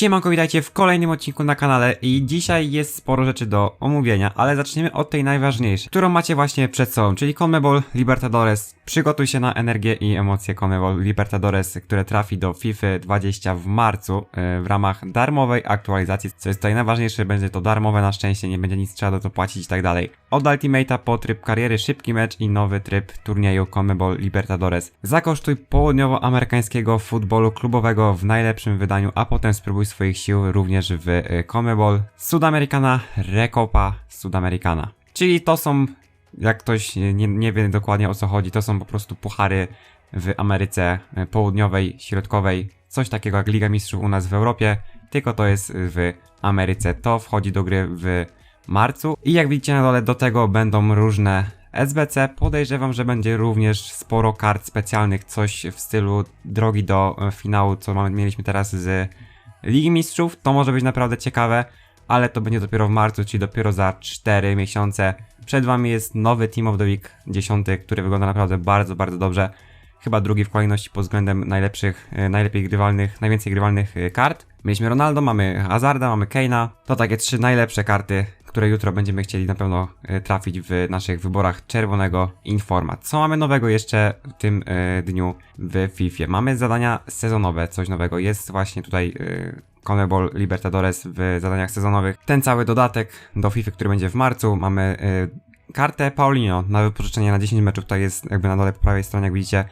Siemanko, witajcie w kolejnym odcinku na kanale i dzisiaj jest sporo rzeczy do omówienia, ale zaczniemy od tej najważniejszej, którą macie właśnie przed sobą, czyli CONMEBOL Libertadores. Przygotuj się na energię i emocje CONMEBOL Libertadores, które trafi do FIFA 20 w marcu yy, w ramach darmowej aktualizacji. Co jest tutaj najważniejsze, będzie to darmowe na szczęście, nie będzie nic trzeba do to płacić i tak dalej. Od Ultimate'a po tryb kariery, szybki mecz i nowy tryb turnieju CONMEBOL Libertadores. Zakosztuj południowoamerykańskiego futbolu klubowego w najlepszym wydaniu, a potem spróbuj swoich sił również w y, CONMEBOL Sudamericana Recopa Sudamericana. Czyli to są, jak ktoś nie, nie wie dokładnie o co chodzi, to są po prostu puchary w Ameryce y, Południowej, Środkowej, coś takiego jak Liga Mistrzów u nas w Europie, tylko to jest w Ameryce. To wchodzi do gry w marcu i jak widzicie na dole do tego będą różne SBC. Podejrzewam, że będzie również sporo kart specjalnych, coś w stylu drogi do e, finału, co mieliśmy teraz z Ligi Mistrzów. To może być naprawdę ciekawe, ale to będzie dopiero w marcu, czyli dopiero za 4 miesiące. Przed wami jest nowy Team of the Week 10, który wygląda naprawdę bardzo, bardzo dobrze. Chyba drugi w kolejności pod względem najlepszych, e, najlepiej grywalnych, najwięcej grywalnych e, kart. Mieliśmy Ronaldo, mamy Hazarda, mamy Keina. To takie trzy najlepsze karty, które jutro będziemy chcieli na pewno e, trafić w naszych wyborach czerwonego Informa. Co mamy nowego jeszcze w tym e, dniu w FIFA? Mamy zadania sezonowe, coś nowego. Jest właśnie tutaj e, CONMEBOL Libertadores w zadaniach sezonowych. Ten cały dodatek do FIFA, który będzie w marcu. Mamy kartę Paulinho na wypożyczenie na 10 meczów. Tutaj jest jakby na dole po prawej stronie, jak widzicie,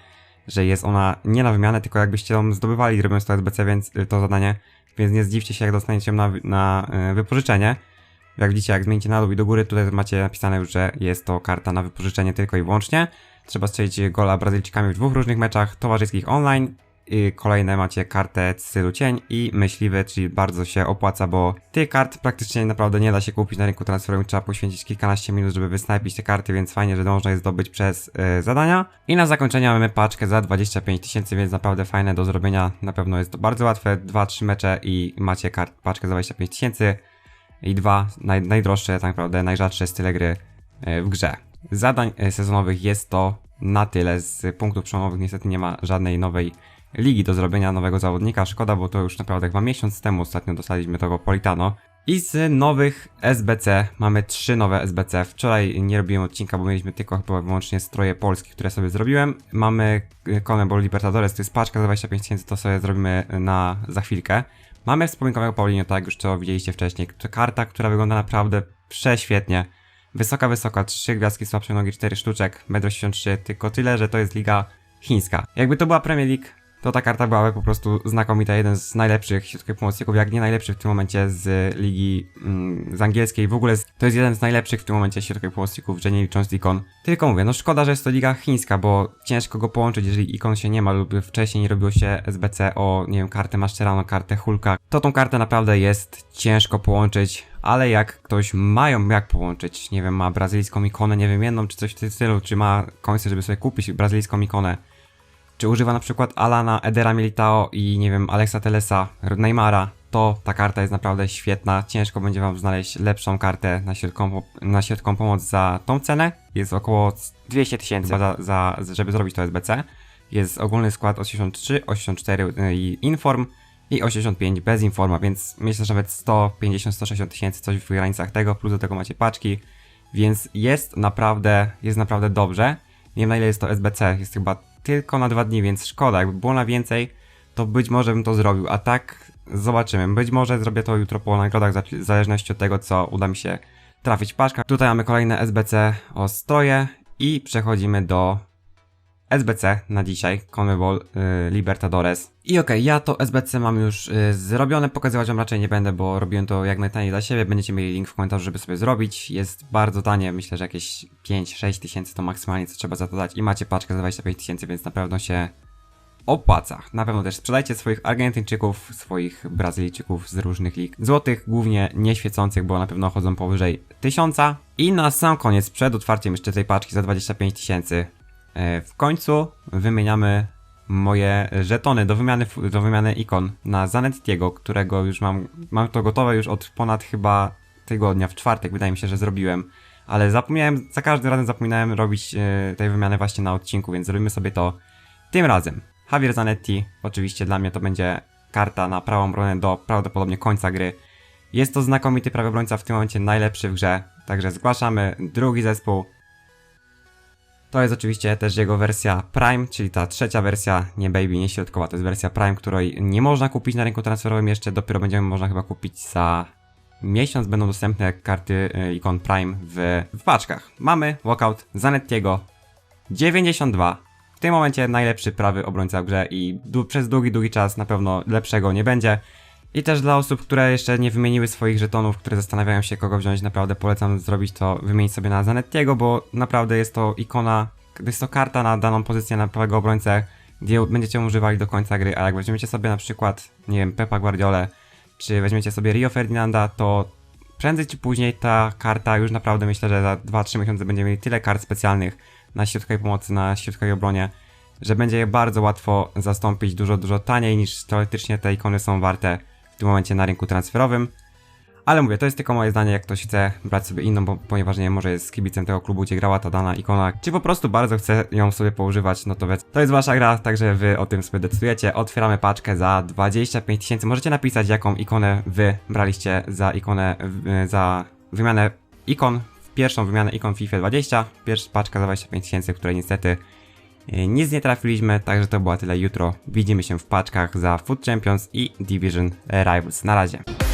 że jest ona nie na wymianę, tylko jakbyście ją zdobywali, robiąc to SBC, więc to zadanie. Więc nie zdziwcie się, jak dostaniecie ją na, na wypożyczenie. Jak widzicie, jak zmienicie na dół i do góry, tutaj macie napisane już, że jest to karta na wypożyczenie tylko i wyłącznie. Trzeba strzelić gola Brazylijczykami w dwóch różnych meczach towarzyskich online. I kolejne macie kartę w stylu cień i myśliwy, czyli bardzo się opłaca, bo tych kart praktycznie naprawdę nie da się kupić na rynku transferowym. Trzeba poświęcić kilkanaście minut, żeby wysnajpić te karty, więc fajnie, że można je zdobyć przez y, zadania. I na zakończenie mamy paczkę za 25 tysięcy, więc naprawdę fajne do zrobienia. Na pewno jest to bardzo łatwe. 2-3 mecze i macie kart, paczkę za 25 tysięcy. I dwa naj, najdroższe, tak naprawdę najrzadsze style gry e, w grze. Zadań e, sezonowych jest to na tyle. Z punktów przełomowych niestety nie ma żadnej nowej ligi do zrobienia nowego zawodnika. Szkoda, bo to już naprawdę chyba miesiąc temu ostatnio dostaliśmy tego Politano. I z nowych SBC mamy trzy nowe SBC. Wczoraj nie robiłem odcinka, bo mieliśmy tylko chyba wyłącznie stroje polskie, które sobie zrobiłem. Mamy CONMEBOL Libertadores, to jest paczka za 25 tysięcy, to sobie zrobimy na za chwilkę. Mamy wspominkowego Paulinho, tak jak już to widzieliście wcześniej. To karta, która wygląda naprawdę prześwietnie. Wysoka, wysoka, 3 gwiazdki, słabsze nogi, 4 sztuczek, 1,83 m, tylko tyle, że to jest liga chińska. Jakby to była Premier League, to ta karta byłaby po prostu znakomita, jeden z najlepszych środkowych pomocników, jak nie najlepszy w tym momencie z ligi mm, z angielskiej. W ogóle z, to jest jeden z najlepszych w tym momencie środkowych pomocników, że nie licząc ikon. Tylko mówię, no szkoda, że jest to liga chińska, bo ciężko go połączyć, jeżeli ikon się nie ma lub wcześniej nie robiło się SBC o, nie wiem, kartę Mascherano, kartę Hulka, to tą kartę naprawdę jest ciężko połączyć. Ale jak ktoś mają jak połączyć, nie wiem, ma brazylijską ikonę niewymienną, czy coś w tym stylu, czy ma końce, żeby sobie kupić brazylijską ikonę, czy używa na przykład Alana, Edera Militao i nie wiem, Alexa Telesa, Neymara, to ta karta jest naprawdę świetna. Ciężko będzie wam znaleźć lepszą kartę na środkową, na środkową pomoc za tą cenę. Jest około 200 tysięcy za, za, żeby zrobić to SBC. Jest ogólny skład 83, 84 i Inform i 85 bez Informa, więc myślę, że nawet 150-160 tysięcy, coś w granicach tego, plus do tego macie paczki, więc jest naprawdę, jest naprawdę dobrze. Nie wiem na ile jest to SBC, jest chyba tylko na dwa dni, więc szkoda. Jakby było na więcej, to być może bym to zrobił. A tak zobaczymy. Być może zrobię to jutro po nagrodach, w zależności od tego, co uda mi się trafić w paczkach. Tutaj mamy kolejne SBC o stroje i przechodzimy do SBC na dzisiaj, CONMEBOL y, Libertadores. I okej, okay, ja to SBC mam już y, zrobione, pokazywać wam raczej nie będę, bo robiłem to jak najtaniej dla siebie, będziecie mieli link w komentarzu, żeby sobie zrobić. Jest bardzo tanie, myślę, że jakieś 5-6 tysięcy to maksymalnie co trzeba za to dać i macie paczkę za 25 tysięcy, więc na pewno się opłaca. Na pewno też sprzedajcie swoich Argentyńczyków, swoich Brazylijczyków z różnych lig. Złotych, głównie nieświecących, bo na pewno chodzą powyżej 1000. I na sam koniec, przed otwarciem jeszcze tej paczki za 25 tysięcy, w końcu wymieniamy moje żetony do wymiany, do wymiany ikon na Zanettiego, którego już mam, mam to gotowe już od ponad chyba tygodnia, w czwartek wydaje mi się, że zrobiłem, ale zapomniałem, za każdym razem zapominałem robić e, tej wymiany właśnie na odcinku, więc zrobimy sobie to tym razem. Javier Zanetti, oczywiście dla mnie to będzie karta na prawą obronę do prawdopodobnie końca gry. Jest to znakomity prawy w tym momencie najlepszy w grze, także zgłaszamy drugi zespół. To jest oczywiście też jego wersja Prime, czyli ta trzecia wersja, nie Baby, nie środkowa, to jest wersja Prime, której nie można kupić na rynku transferowym jeszcze, dopiero będziemy można chyba kupić za miesiąc, będą dostępne karty y, ikon Prime w, w paczkach. Mamy walkout Zanettiego 92, w tym momencie najlepszy prawy obrońca w grze i przez długi, długi czas na pewno lepszego nie będzie. I też dla osób, które jeszcze nie wymieniły swoich żetonów, które zastanawiają się kogo wziąć, naprawdę polecam zrobić to, wymienić sobie na Zanettiego, bo naprawdę jest to ikona, jest to karta na daną pozycję na prawego obrońcę, gdzie będziecie używali do końca gry, a jak weźmiecie sobie na przykład, nie wiem, Pepa Guardiolę, czy weźmiecie sobie Rio Ferdinanda, to prędzej czy później ta karta już naprawdę myślę, że za 2-3 miesiące będziemy mieli tyle kart specjalnych na środkowej pomocy, na środkowej obronie, że będzie je bardzo łatwo zastąpić dużo, dużo taniej niż teoretycznie te ikony są warte w tym momencie na rynku transferowym. Ale mówię, to jest tylko moje zdanie, jak ktoś chce brać sobie inną, bo, ponieważ nie może jest kibicem tego klubu, gdzie grała ta dana ikona, czy po prostu bardzo chce ją sobie poużywać, no to wiec- to jest wasza gra, także wy o tym sobie decydujecie. Otwieramy paczkę za 25 tysięcy. Możecie napisać, jaką ikonę wy braliście za ikonę, za wymianę ikon, pierwszą wymianę ikon FIFA 20, pierwsza paczka za 25 tysięcy, której niestety nic nie trafiliśmy, także to było tyle jutro. Widzimy się w paczkach za Food Champions i Division Rivals. Na razie.